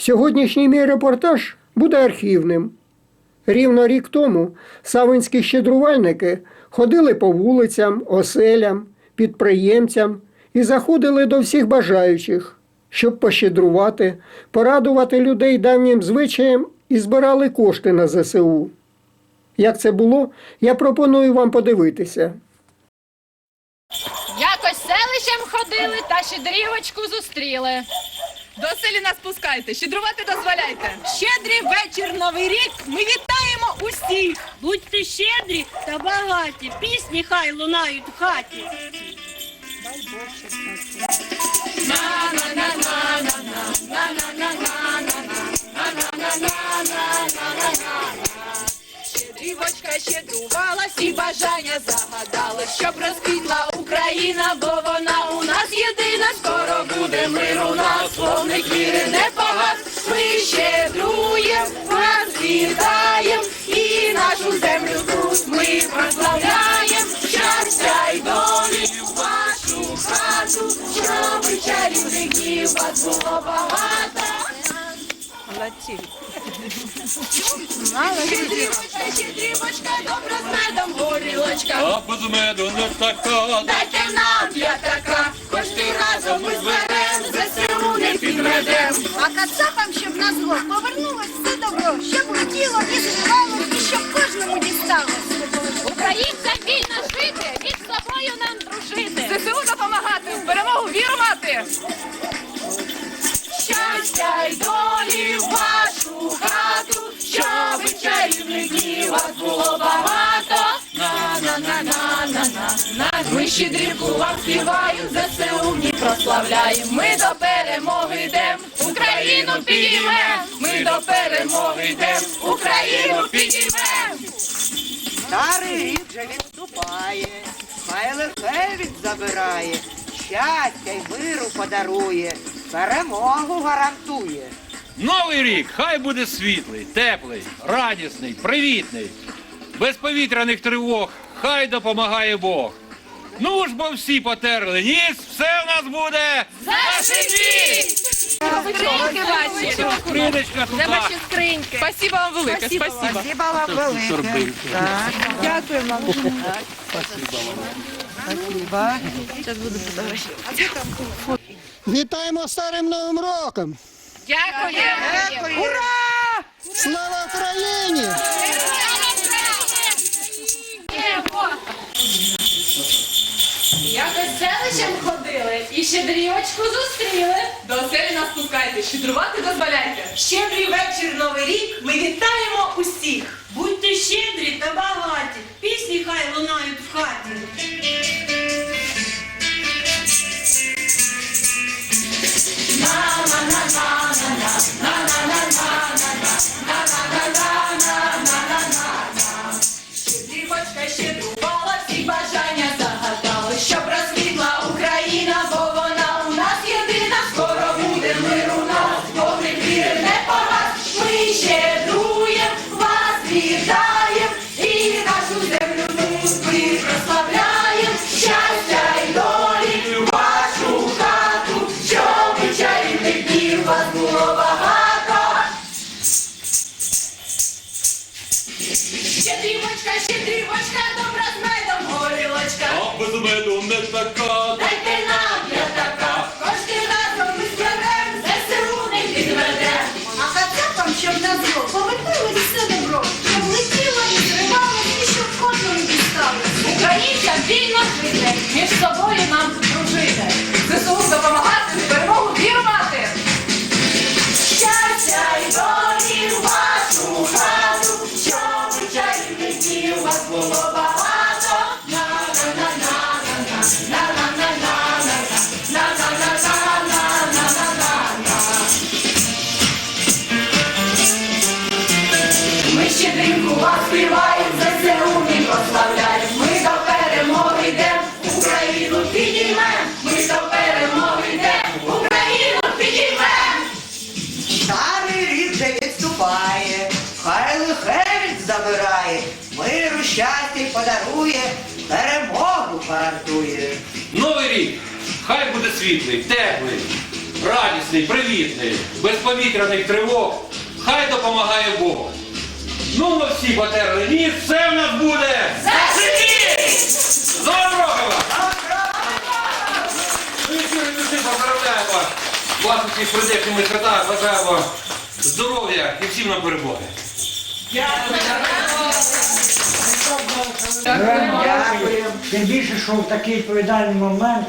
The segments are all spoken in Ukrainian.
Сьогоднішній мій репортаж буде архівним. Рівно рік тому савинські щедрувальники ходили по вулицям, оселям, підприємцям і заходили до всіх бажаючих, щоб пощедрувати, порадувати людей давнім звичаєм і збирали кошти на ЗСУ. Як це було, я пропоную вам подивитися. Якось селищем ходили та щедрівочку зустріли. До селі нас пускайте, щедрувати дозволяйте. Щедрий вечір, новий рік. Ми вітаємо усіх. Будьте щедрі та багаті, пісні хай лунають в хаті. Щедрівочка щедрувала, всі бажання загадала, щоб розквітла Україна, бо вона у нас єдина. Скоро буде мир у нас, повник віри не погас. Ми щедруєм, вас вітаєм і нашу землю тут ми прославляєм. Щастя й долі вашу хату, щоб чарівних днів вас було багато. Щедрівочка, щедрівочка, добра з медом горілочка. А без меду не така. Дайте нам п'ятака, кошти разом ми зберем, ЗСУ не підведем. А кацапам, щоб на зло повернулось все добро, щоб летіло і збивалось, і щоб кожному дісталось. Українцям вільно жити, між собою нам дружити. ЗСУ допомагати, в перемогу віру щедрівку вам співаємо, ЗСУ в ній прославляємо. Ми до перемоги йдем, Україну підіймем. Ми до перемоги йдем, Україну підіймем. Старий рік вже відступає, хай лихе він забирає, щастя й миру подарує, перемогу гарантує. Новий рік хай буде світлий, теплий, радісний, привітний. Без повітряних тривог хай допомагає Бог. Ну ж бо всі потерли ніс, все в нас буде Скриньки ваші. Скриночка Це тута. ваші скриньки. Спасибо вам велике, спасибо. Спасибо вам велике. Так, Дякую вам. спасибо. Вітаємо старим новим роком! Дякую. Слава Україні! Якось селищем ходили і щедрівочку зустріли. До оселі нас пускайте, щедрувати дозволяйте. Щедрий вечір, новий рік. Ми вітаємо усіх. Будьте щедрі та багаті, пісні хай лунають в хаті. Щедрівочка було багато. Щедрівочка, щедрівочка, добра з медом горілочка. А без меду не така. Дайте нам миру щастя подарує, перемогу гарантує. Новий рік хай буде світлий, теплий, радісний. привітний, без повітряних тривог. Хай допомагає Бог. Ну, ми всі потерли ніс, все в нас буде! Зашибісь! З Новим роком вас! Ну щиро душі поздравляємо вас усіх з прийдешніми святами, бажаємо здоров'я і всім нам перемоги. Дякую. Тим більше, що в такий відповідальний момент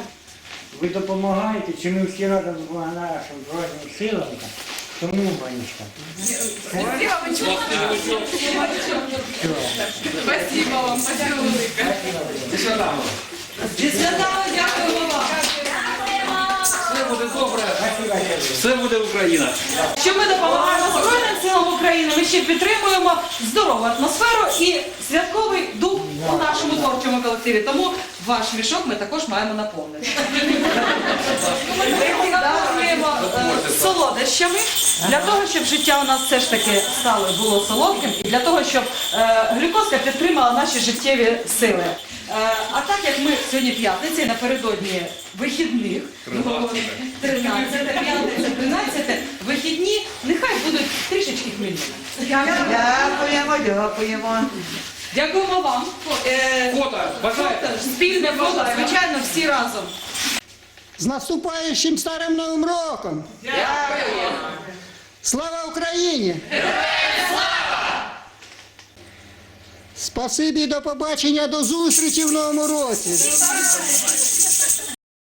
ви допомагаєте, чи ми всі разом допомагаємо нашим Збройним силам. Тому, Ванечка, Спасибо вам, спасибо велике. Дякуємо вам. Все буде добре, все буде Україна. Що ми допомагаємо Збройним силам України, ми ще підтримуємо здорову атмосферу і святковий колективі. Тому ваш мішок ми також маємо наповнити. Ми наповнюємо е, солодощами для того, щоб життя у нас все ж таки стало було солодким, і для того, щоб е, глюкозка підтримала наші життєві сили. Е, А так як ми сьогодні п'ятниця і напередодні вихідних, ми говоримо 13, п'ятниця, 13, вихідні, нехай будуть трішечки хмільними. Дякуємо, дякуємо. Дякуємо вам. Е, Фото, бажаєте? Спільне фото, звичайно, всі разом. З наступаючим старим новим роком! Дякую! Слава Україні! Слава! Спасибі, до побачення, до зустрічі в новому році!